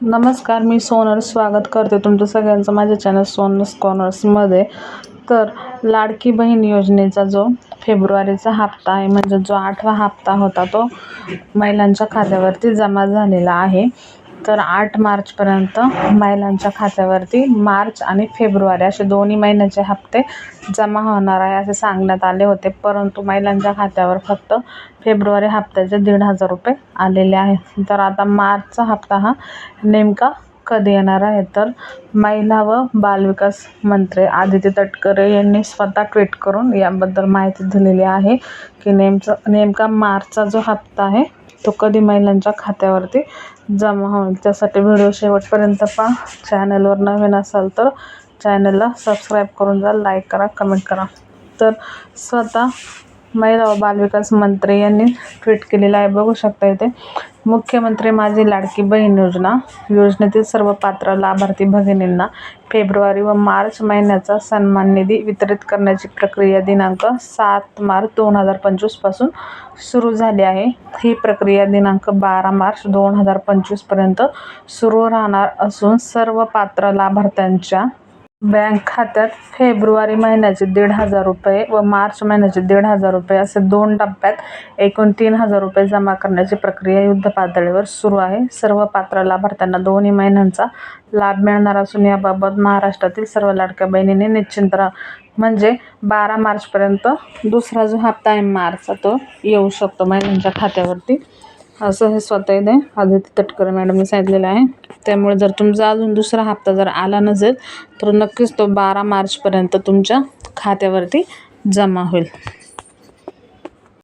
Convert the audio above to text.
नमस्कार मी सोनल. स्वागत करते तुमचं सगळ्यांचं माझ्या चॅनल सोनस कॉर्नर्समध्ये तर लाडकी बहीण योजनेचा जो फेब्रुवारीचा हप्ता आहे म्हणजे जो आठवा हप्ता होता तो महिलांच्या खात्यावरती जमा झालेला आहे. तर आठ मार्चपर्यंत महिलांच्या खात्यावरती मार्च आणि फेब्रुवारी असे दोन्ही महिन्याचे हप्ते जमा होणार आहे असे सांगण्यात आले होते. परंतु महिलांच्या खात्यावर फक्त फेब्रुवारी हप्त्याचे दीड हजार रुपये आलेले आहे. तर आता मार्चचा हप्ता हा नेमका कधी येणार आहे तर महिला व बालविकास मंत्री आदिती तटकरे यांनी स्वतः ट्विट करून याबद्दल माहिती दिलेली आहे की नेमचं नेमका मार्चचा जो हप्ता आहे तो कधी महिलांच्या खात्यावरती जमा होईल? त्यासाठी व्हिडिओ शेवटपर्यंत पहा. चॅनलवर नवीन असाल तर चॅनलला सबस्क्राईब करून जा लाईक करा कमेंट करा. तर स्वतः महिला व बालविकास मंत्री यांनी ट्विट केलेलं आहे. बघू शकता इथे. मुख्यमंत्री माझी लाडकी बहीण योजना. योजनेतील सर्व पात्र लाभार्थी भगिनींना फेब्रुवारी व मार्च महिन्याचा सन्मान निधी वितरित करण्याची प्रक्रिया दिनांक सात मार्च दोन हजार पंचवीसपासून सुरू झाली आहे. ही प्रक्रिया दिनांक बारा मार्च दोन हजार पंचवीसपर्यंत सुरू राहणार असून सर्व पात्र लाभार्थ्यांच्या बँक खात्यात फेब्रुवारी महिन्याचे दीड हजार रुपये व मार्च महिन्याचे दीड हजार रुपये असे दोन टप्प्यात एकूण तीन हजार रुपये जमा करण्याची प्रक्रिया युद्धपातळीवर सुरू आहे. सर्व पात्र लाभार्थ्यांना दोन्ही महिन्यांचा लाभ मिळणार असून याबाबत महाराष्ट्रातील सर्व लाडक्या बहिणींनी निश्चिंत राहा. म्हणजे बारा मार्चपर्यंत दुसरा जो हप्ता आहे मार्चचा तो येऊ शकतो महिलांच्या खात्यावरती. असं हे स्वतः इथे आदिती तटकरे मॅडमने सांगितलेलं आहे. त्यामुळे जर तुमचा अजून दुसरा हप्ता जर आला नसेल तर नक्कीच तो बारा मार्चपर्यंत तुमच्या खात्यावरती जमा होईल.